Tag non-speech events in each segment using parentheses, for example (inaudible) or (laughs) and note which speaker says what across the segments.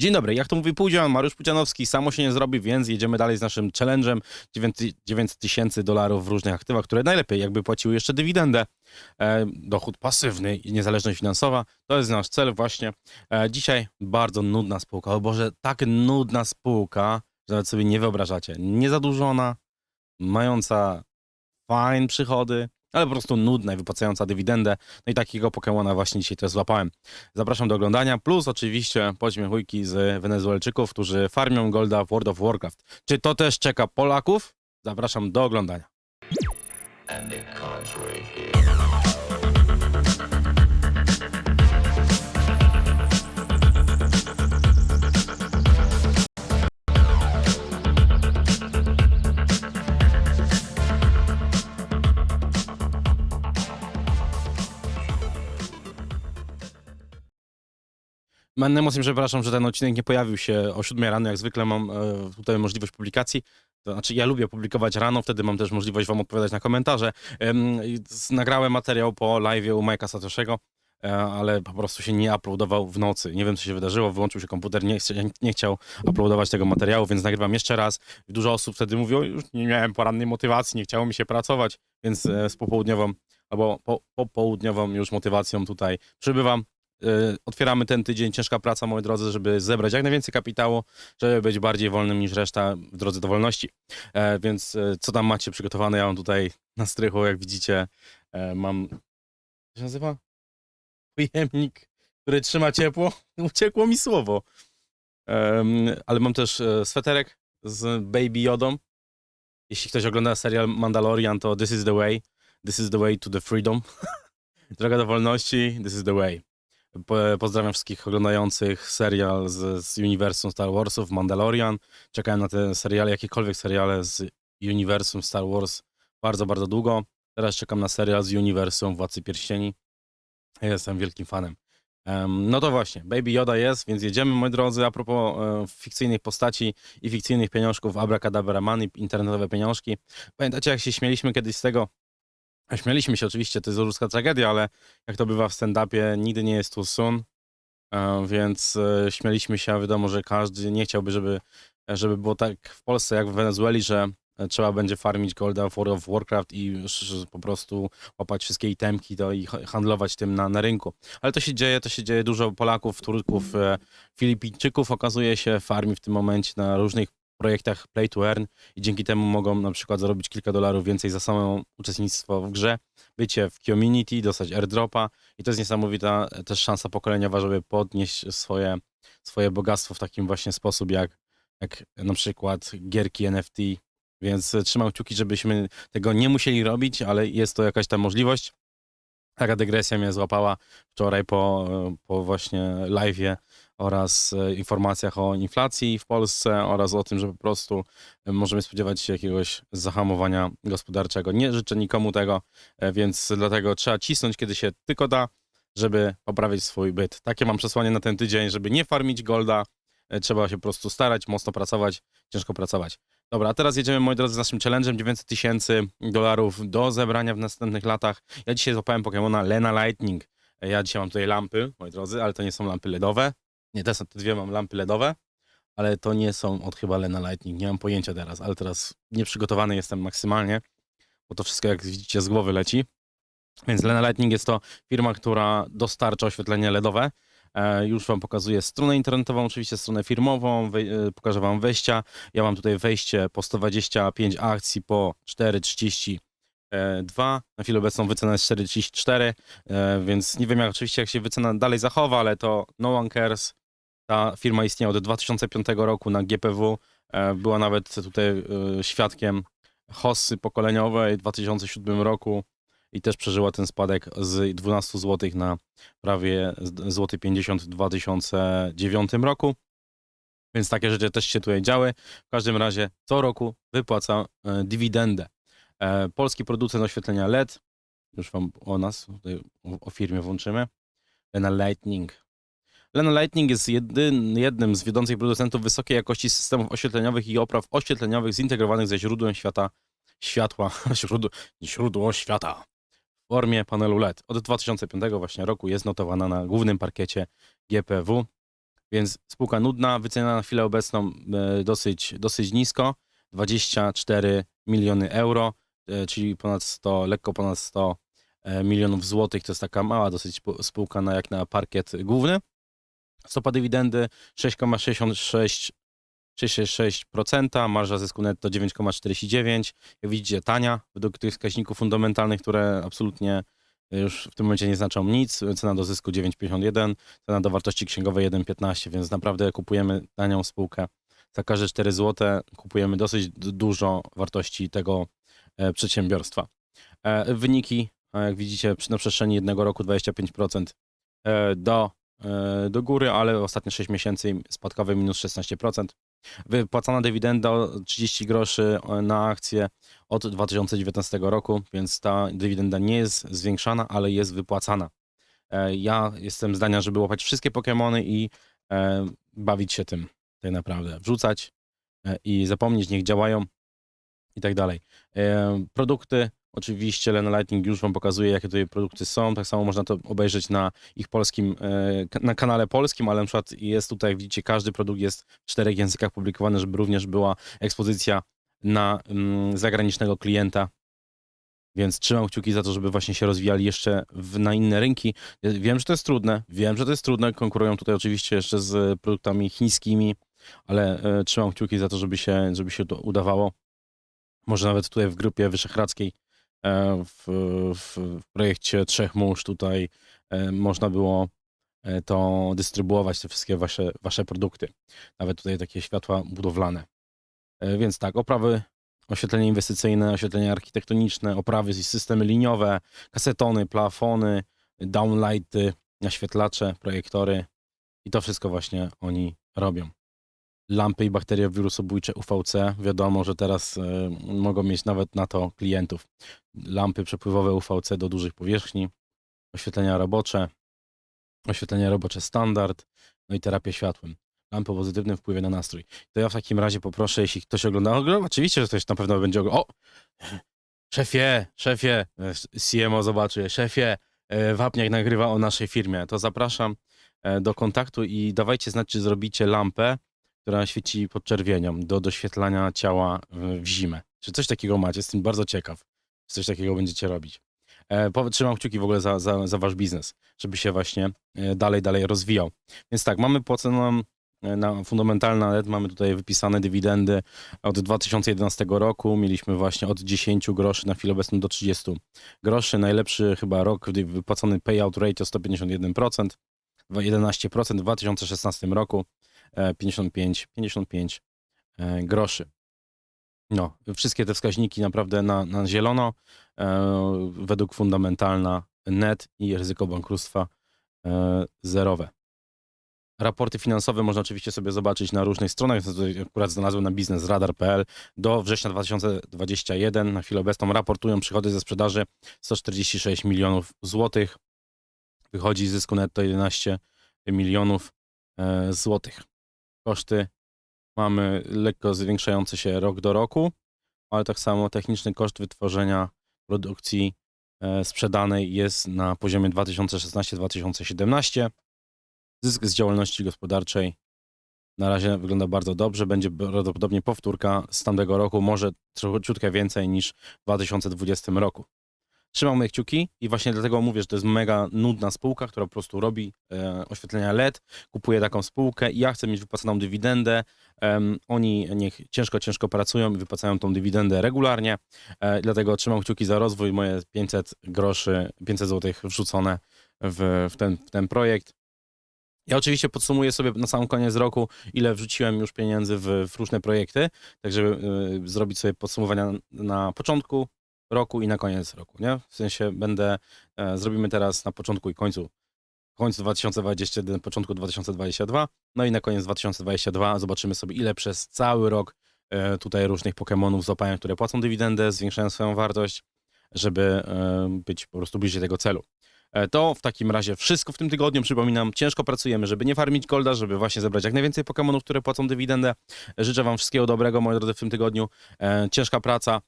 Speaker 1: Dzień dobry, jak to mówi Pudzian, Mariusz Pudzianowski, samo się nie zrobi, więc jedziemy dalej z naszym challenge'em 9 tysięcy dolarów w różnych aktywach, które najlepiej jakby płaciły jeszcze dywidendę, e, dochód pasywny i niezależność finansowa, to jest nasz cel właśnie. E, dzisiaj bardzo nudna spółka, o Boże, tak nudna spółka, że nawet sobie nie wyobrażacie, niezadłużona, mająca fajne przychody, ale po prostu nudna i wypłacająca dywidendę. No i takiego Pokemona właśnie dzisiaj też złapałem. Zapraszam do oglądania, plus oczywiście pośmiechujki z Wenezuelczyków, którzy farmią golda w World of Warcraft. Czy to też czeka Polaków? Zapraszam do oglądania. Będę mocno przepraszam, że ten odcinek nie pojawił się o 7 rano, jak zwykle mam e, tutaj możliwość publikacji. To znaczy, ja lubię publikować rano, wtedy mam też możliwość wam odpowiadać na komentarze. Nagrałem materiał po live u Majka Satoszego, e, ale po prostu się nie uploadował w nocy. Nie wiem, co się wydarzyło, wyłączył się komputer, nie, nie chciał uploadować tego materiału, więc nagrywam jeszcze raz. Dużo osób wtedy mówiło, już nie miałem porannej motywacji, nie chciało mi się pracować, więc e, z popołudniową albo po, popołudniową już motywacją tutaj przybywam. E, Otwieramy ten tydzień, ciężka praca, moi drodzy, żeby zebrać jak najwięcej kapitału, żeby być bardziej wolnym niż reszta w drodze do wolności. E, więc e, co tam macie przygotowane? Ja mam tutaj na strychu, jak widzicie, mam. Co się nazywa? Pojemnik, który trzyma ciepło. (laughs) Uciekło mi słowo. Ale mam też sweterek z Baby Jodą. Jeśli ktoś ogląda serial Mandalorian, to This is the way. This is the way to the freedom. (laughs) Droga do wolności, this is the way. Po- Pozdrawiam wszystkich oglądających serial z, z uniwersum Star Warsów, Mandalorian. Czekałem na te seriale, jakiekolwiek seriale z uniwersum Star Wars bardzo, bardzo długo. Teraz czekam na serial z uniwersum Władcy Pierścieni. Jestem wielkim fanem. Em, no to właśnie, Baby Yoda jest, więc jedziemy, moi drodzy. A propos e, fikcyjnych postaci i fikcyjnych pieniążków, Abracadabra Money, internetowe pieniążki. Pamiętacie, jak się śmieliśmy kiedyś z tego, Śmialiśmy się oczywiście, to jest ludzka tragedia, ale jak to bywa w stand-upie, nigdy nie jest too soon, e, więc e, śmialiśmy się, a wiadomo, że każdy nie chciałby, żeby, żeby było tak w Polsce jak w Wenezueli, że e, trzeba będzie farmić golda w World of Warcraft i po prostu łapać wszystkie itemki to i ha- handlować tym na, na rynku. Ale to się dzieje, to się dzieje dużo Polaków, Turków, e, Filipińczyków okazuje się farmi w tym momencie na różnych projektach play to earn i dzięki temu mogą na przykład zarobić kilka dolarów więcej za samo uczestnictwo w grze, bycie w community, dostać airdropa i to jest niesamowita e, też szansa pokoleniowa, żeby podnieść swoje, swoje bogactwo w takim właśnie sposób jak, jak na przykład gierki NFT, więc trzymam kciuki, żebyśmy tego nie musieli robić, ale jest to jakaś tam możliwość. Taka dygresja mnie złapała wczoraj po, po właśnie live'ie oraz e, informacjach o inflacji w Polsce oraz o tym, że po prostu e, możemy spodziewać się jakiegoś zahamowania gospodarczego. Nie życzę nikomu tego, e, więc dlatego trzeba cisnąć, kiedy się tylko da, żeby poprawić swój byt. Takie mam przesłanie na ten tydzień, żeby nie farmić golda, trzeba się po prostu starać, mocno pracować, ciężko pracować. Dobra, a teraz jedziemy, moi drodzy, z naszym challenge'em 900 tysięcy dolarów do zebrania w następnych latach. Ja dzisiaj złapałem Pokemona Lena Lightning. Ja dzisiaj mam tutaj lampy, moi drodzy, ale to nie są lampy LEDowe. Nie, te, są, te dwie mam lampy LEDowe, ale to nie są od chyba Lena Lightning. Nie mam pojęcia teraz, ale teraz nieprzygotowany jestem maksymalnie, bo to wszystko, jak widzicie, z głowy leci. Więc Lena Lightning jest to firma, która dostarcza oświetlenie LEDowe. E, Już Wam pokazuję stronę internetową, oczywiście stronę firmową, e, pokażę Wam wejścia. Ja mam tutaj wejście po 125 akcji po 4,32. Na chwilę obecną wycena jest 4,34, e, więc nie wiem jak oczywiście jak się wycena dalej zachowa, ale to no one cares. Ta firma istniała od 2005 roku na GPW. Była nawet tutaj świadkiem hossy pokoleniowej w 2007 roku i też przeżyła ten spadek z 12 zł na prawie złoty 50 w 2009 roku. Więc takie rzeczy też się tutaj działy. W każdym razie co roku wypłaca e, dywidendę. E, polski producent oświetlenia LED, już wam o nas, o firmie włączymy. Lena Lightning. Lena Lightning jest jedyn, jednym z wiodących producentów wysokiej jakości systemów oświetleniowych i opraw oświetleniowych zintegrowanych ze źródłem świata, światła, (laughs) źródło, źródło świata w formie panelu LED. Od 2005 właśnie roku jest notowana na głównym parkiecie GPW. Więc spółka nudna, wyceniona na chwilę obecną e, dosyć, dosyć nisko, 24 miliony euro, e, czyli ponad 100, lekko ponad 100 e, milionów złotych. To jest taka mała dosyć spółka na, jak na parkiet główny. Stopa dywidendy 6,66 6,6%, marża zysku netto 9,49. Jak widzicie, tania według tych wskaźników fundamentalnych, które absolutnie już w tym momencie nie znaczą nic. Cena do zysku 9,51, cena do wartości księgowej 1,15, więc naprawdę kupujemy tanią spółkę. Za każde 4 zł kupujemy dosyć dużo wartości tego e, przedsiębiorstwa. E, Wyniki, jak widzicie, na przestrzeni jednego roku 25% e, do, do góry, ale ostatnie 6 miesięcy spadkowe minus 16%. Wypłacana dywidenda o 30 groszy na akcję od 2019 roku, więc ta dywidenda nie jest zwiększana, ale jest wypłacana. E, Ja jestem zdania, żeby łapać wszystkie Pokémony i e, bawić się tym tak naprawdę. Wrzucać e, i zapomnieć, niech działają i tak dalej. Produkty, oczywiście Lena Lightning już Wam pokazuje, jakie tutaj produkty są. Tak samo można to obejrzeć na ich polskim, e, na kanale polskim, ale na przykład jest tutaj, jak widzicie, każdy produkt jest w czterech językach publikowany, żeby również była ekspozycja na mm, zagranicznego klienta. Więc trzymam kciuki za to, żeby właśnie się rozwijali jeszcze w, na inne rynki. Wiem, że to jest trudne, wiem, że to jest trudne. Konkurują tutaj oczywiście jeszcze z produktami chińskimi, ale e, trzymam kciuki za to, żeby się, żeby się to udawało. Może nawet tutaj w grupie wyszehradzkiej w, w, w projekcie Trzech Mórz tutaj e, można było e, to dystrybuować, te wszystkie wasze, wasze produkty. Nawet tutaj takie światła budowlane. E, Więc tak, oprawy, oświetlenie inwestycyjne, oświetlenie architektoniczne, oprawy i systemy liniowe, kasetony, plafony, downlighty, naświetlacze, projektory i to wszystko właśnie oni robią. Lampy i bakterie wirusobójcze UVC, wiadomo, że teraz e, mogą mieć nawet na to klientów. Lampy przepływowe UVC do dużych powierzchni, oświetlenia robocze, oświetlenie robocze standard, no i terapia światłem. Lampy o pozytywnym wpływie na nastrój. To ja w takim razie poproszę, jeśli ktoś ogląda, ogląda oczywiście, że ktoś na pewno będzie oglądał. O! Szefie, szefie, CMO zobaczy, szefie, e, Wapniak nagrywa o naszej firmie. To zapraszam e, do kontaktu i dawajcie znać, czy zrobicie lampę, która świeci pod czerwienią do doświetlania ciała w zimę. Czy coś takiego macie? Jestem bardzo ciekaw, czy coś takiego będziecie robić. E, Trzymam kciuki w ogóle za, za, za wasz biznes, żeby się właśnie e, dalej, dalej rozwijał. Więc tak, mamy płaconą e, na fundamentalna LED, mamy tutaj wypisane dywidendy od 2011 roku. Mieliśmy właśnie od 10 groszy na chwilę obecną do 30 groszy. Najlepszy chyba rok, wypłacony payout rate o 151%, 11% w 2016 roku, 55, 55 e, groszy. No, wszystkie te wskaźniki naprawdę na, na zielono, e, według fundamentalna net i ryzyko bankructwa e, zerowe. Raporty finansowe można oczywiście sobie zobaczyć na różnych stronach. Akurat znalazłem na biznesradar.pl. Do września 2021 na chwilę obecną raportują przychody ze sprzedaży 146 milionów złotych. Wychodzi z zysku netto 11 milionów e, złotych. Koszty mamy lekko zwiększające się rok do roku, ale tak samo techniczny koszt wytworzenia produkcji e, sprzedanej jest na poziomie 2016-2017. Zysk z działalności gospodarczej na razie wygląda bardzo dobrze. Będzie prawdopodobnie powtórka z tamtego roku, może trochę więcej niż w 2020 roku. Trzymam moje kciuki i właśnie dlatego mówię, że to jest mega nudna spółka, która po prostu robi e, oświetlenia LED, kupuje taką spółkę i ja chcę mieć wypłaconą dywidendę. Em, oni niech ciężko, ciężko pracują i wypłacają tą dywidendę regularnie. E, dlatego trzymam kciuki za rozwój. Moje 500 groszy, 500 złotych wrzucone w, w, ten, w ten projekt. Ja oczywiście podsumuję sobie na sam koniec roku, ile wrzuciłem już pieniędzy w, w różne projekty, tak żeby y, zrobić sobie podsumowania na początku roku i na koniec roku, nie? W sensie będę, e, zrobimy teraz na początku i końcu, końcu 2021, początku 2022, no i na koniec 2022 zobaczymy sobie, ile przez cały rok e, tutaj różnych Pokémonów złapałem, które płacą dywidendę, zwiększają swoją wartość, żeby e, być po prostu bliżej tego celu. E, To w takim razie wszystko w tym tygodniu. Przypominam, ciężko pracujemy, żeby nie farmić golda, żeby właśnie zebrać jak najwięcej Pokémonów, które płacą dywidendę. Życzę Wam wszystkiego dobrego, moi drodzy, w tym tygodniu. E, Ciężka praca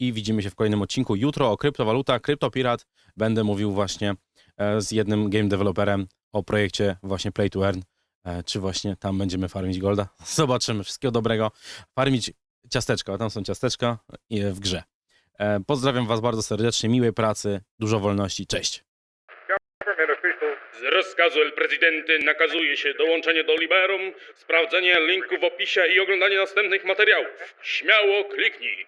Speaker 1: i widzimy się w kolejnym odcinku. Jutro o kryptowaluta, Kryptopirat. Będę mówił właśnie e, z jednym game developerem o projekcie właśnie Play to Earn. e, czy właśnie tam będziemy farmić golda. (laughs) Zobaczymy. Wszystkiego dobrego. Farmić ciasteczka, tam są ciasteczka w grze. E, Pozdrawiam Was bardzo serdecznie, miłej pracy, dużo wolności. Cześć.
Speaker 2: Z rozkazu El Presidente nakazuje się dołączenie do Liberum, sprawdzenie linku w opisie i oglądanie następnych materiałów. Śmiało kliknij.